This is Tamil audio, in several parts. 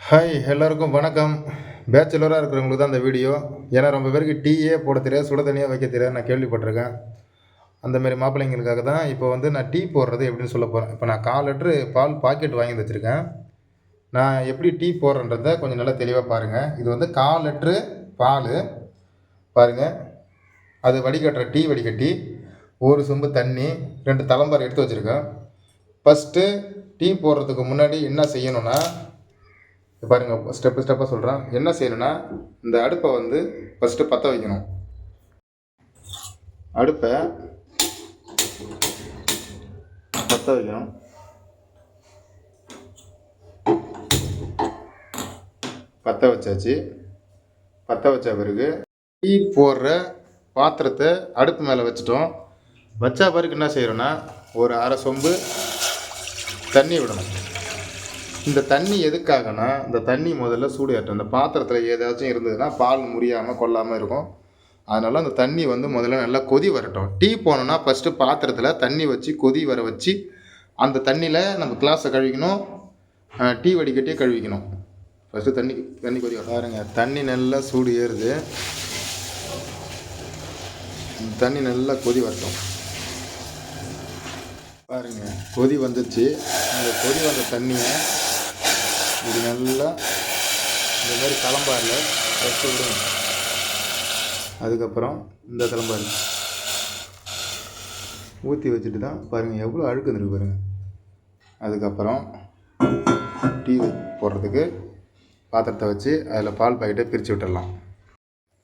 ஹாய் எல்லோருக்கும் வணக்கம். பேச்சுலராக இருக்கிறவங்களுக்கு தான் இந்த வீடியோ ஏன்னா ரொம்ப பேருக்கு டீயே போட தெரியாது சுட தண்ணியாக வைக்க தெரியாது நான் கேள்விப்பட்டிருக்கேன். அந்தமாரி மாப்பிள்ளைங்களுக்காக தான் இப்போ வந்து நான் டீ போடுறது எப்படின்னு சொல்ல போகிறேன் இப்போ நான் கால் லிட்ரு பால் பாக்கெட் வாங்கி வச்சுருக்கேன். நான் எப்படி டீ போடுறன்றத கொஞ்சம் நல்லா தெளிவாக பாருங்கள் இது வந்து கால் லிட்ரு பால். பாருங்கள் அது வடிகட்டுற டீ வடிகட்டி ஒரு சொம்பு தண்ணி ரெண்டு தலம்பார் எடுத்து வச்சுருக்கேன். ஃபஸ்ட்டு டீ போடுறதுக்கு முன்னாடி என்ன செய்யணும்னா பாருங்கள் ஸ்டெப்பு ஸ்டெப்பாக சொல்கிறேன் என்ன செய்யணும்னா இந்த அடுப்பை வந்து ஃபஸ்ட்டு பற்ற வைக்கணும். அடுப்பை பற்ற வைக்கணும். பற்ற வச்சாச்சு. பற்ற வச்ச பிறகு டீ போடுற பாத்திரத்தை அடுப்பு மேலே வச்சுட்டோம். வச்சா பிறகு என்ன செய்கிறோன்னா ஒரு அரை சொம்பு தண்ணி விடணும். இந்த தண்ணி எதுக்காகனா இந்த தண்ணி முதல்ல சூடு ஏற்றும் இந்த பாத்திரத்தில் ஏதாச்சும் இருந்ததுன்னா பால் முறியாமல் கொள்ளாமல் இருக்கும். அதனால் அந்த தண்ணி வந்து முதல்ல நல்லா கொதி வரட்டும். டீ போனோன்னா ஃபஸ்ட்டு பாத்திரத்தில் தண்ணி வச்சு கொதி வர வச்சு அந்த தண்ணியில் நம்ம கிளாஸை கழுவிக்கணும். டீ வடிகட்டியே கழுவிக்கணும். ஃபஸ்ட்டு தண்ணி தண்ணி கொதி பாருங்க தண்ணி நல்லா சூடு ஏறுது. தண்ணி நல்லா கொதி வரட்டும். பாருங்க கொதி வந்துச்சு இந்த கொதி வந்த தண்ணியை இது நல்லா இந்த மாதிரி தளம்பாரில் வச்சு விடுங்க. அதுக்கப்புறம் இந்த தளம்பாரி ஊற்றி வச்சுட்டு தான் பாருங்கள் எவ்வளோ அழுக்கு வந்துருக்கு பாருங்கள் அதுக்கப்புறம் டீ போடுறதுக்கு பாத்திரத்தை வச்சு அதில் பால் பாக்கெட்டை பிரித்து விட்டுடலாம்.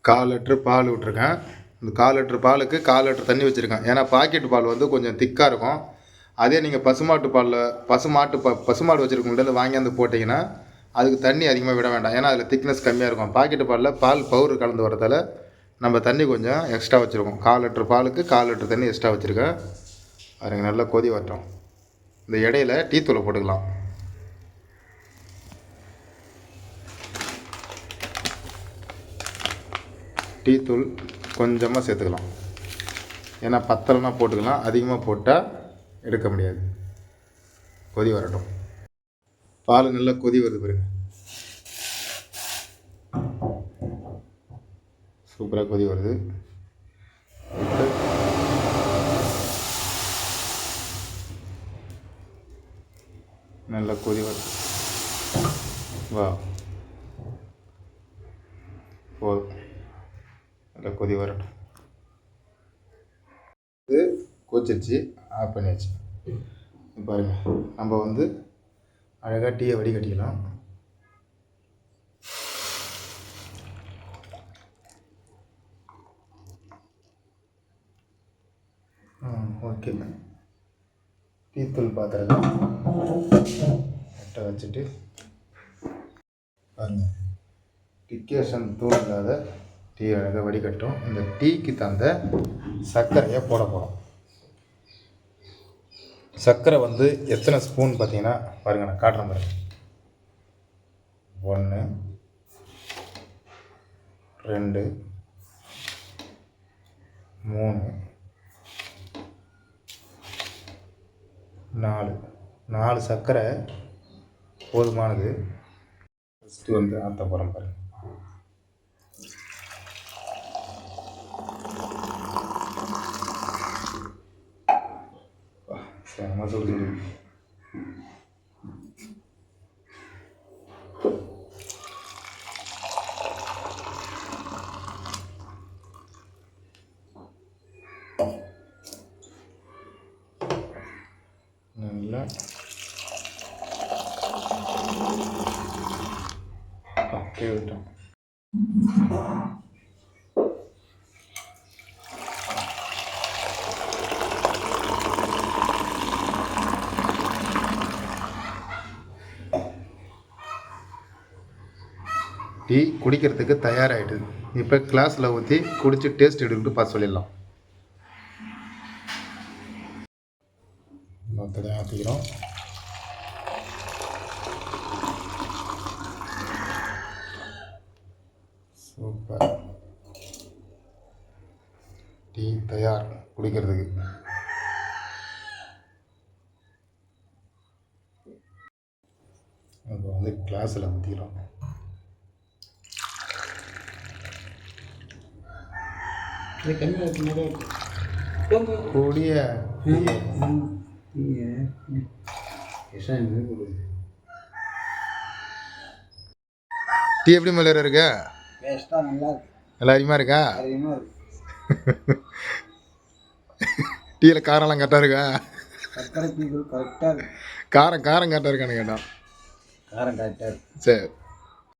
கால் லிட்ரு பால் விட்ருக்கேன் இந்த கால் லிட்ரு பாலுக்கு கால் லிட்ரு தண்ணி வச்சுருக்கேன். ஏன்னா பாக்கெட் பால் வந்து கொஞ்சம் திக்காக இருக்கும். அதே நீங்கள் பசுமாட்டு பாலில் பசுமாட்டு ப பசுமாடு வச்சுருக்கவங்கள்ட்ட வாங்கியாந்து போட்டிங்கன்னா அதுக்கு தண்ணி அதிகமாக விட வேண்டாம். ஏன்னா அதில் திக்னஸ் கம்மியாக இருக்கும். பாக்கெட்டு பாலில் பால் பவுரு கலந்து வரதால் நம்ம தண்ணி கொஞ்சம் எக்ஸ்ட்ரா வச்சுருக்கோம். கால் லிட்டர் பாலுக்கு கால் லிட்டர் தண்ணி எக்ஸ்ட்ரா வச்சுருக்கேன். அதுங்க நல்லா கொதி வரட்டும். இந்த இடையில டீ தூளை போட்டுக்கலாம். டீ தூள் கொஞ்சமாக சேர்த்துக்கலாம். ஏன்னா பத்தலைனா போட்டுக்கலாம். அதிகமாக போட்டால் எடுக்க முடியாது. கொதி வரட்டும். பால் நல்லா கொதி வருது பாருங்க. சூப்பராக கொதி வருது. நல்லா கொதி வருது. வா. போதும். நல்லா கொதி வரட்டும். இது கொச்சிருச்சு ஆஃப் பண்ணியாச்சு. பாருங்கள் நம்ம வந்து அழகாக டீயை வடிகட்டிக்கலாம் ஓகே டீத்தூள் பாத்திரத்தை கட்ட வச்சுட்டு பாருங்க. டிக்கேஷன் தூள் இல்லாத டீ அழகாக வடிகட்டும் இந்த டீக்கு தந்த சர்க்கரையை போட போகிறோம் சர்க்கரை வந்து எத்தனை ஸ்பூன் பார்த்தீங்கன்னா பாருங்கள் நான் காட்டுறேன் பாருங்க. ஒன்று ரெண்டு மூணு நாலு. நாலு சர்க்கரை போதுமானது. ஃபஸ்ட்டு வந்து ஆற்ற போகிறேன் பாருங்கள் செம சுடு சுடு டீ குடிக்கிறதுக்கு தயாராகிடுது இப்போ கிளாஸில் ஊற்றி குடித்து டேஸ்ட் எடுக்கிட்டு பார்த்து சொல்லிடலாம். தனியாக ஆற்றிக்கிறோம் சூப்பர். டீ தயார் குடிக்கிறதுக்கு. இப்போ வந்து கிளாஸில் ஊற்றிக்கிறோம் இது கம்மியாக இருக்கு நிறைய இருக்கு. கூடிய டீயை டீ எப்படி மலையர் இருக்கு? டேஸ்ட்டாக நல்லா இருக்கு. நல்லா அருமையாக இருக்கா? அதிகமாக இருக்கு. டீயில் காரம்லாம் கரெக்டாக இருக்கா? சர்க்கரை டீ கரெக்டாக இருக்கு. காரம் காரம் கரெக்டாக இருக்கான்னு கேட்டோம். காரம் கரெக்டாக இருக்கு. சரி.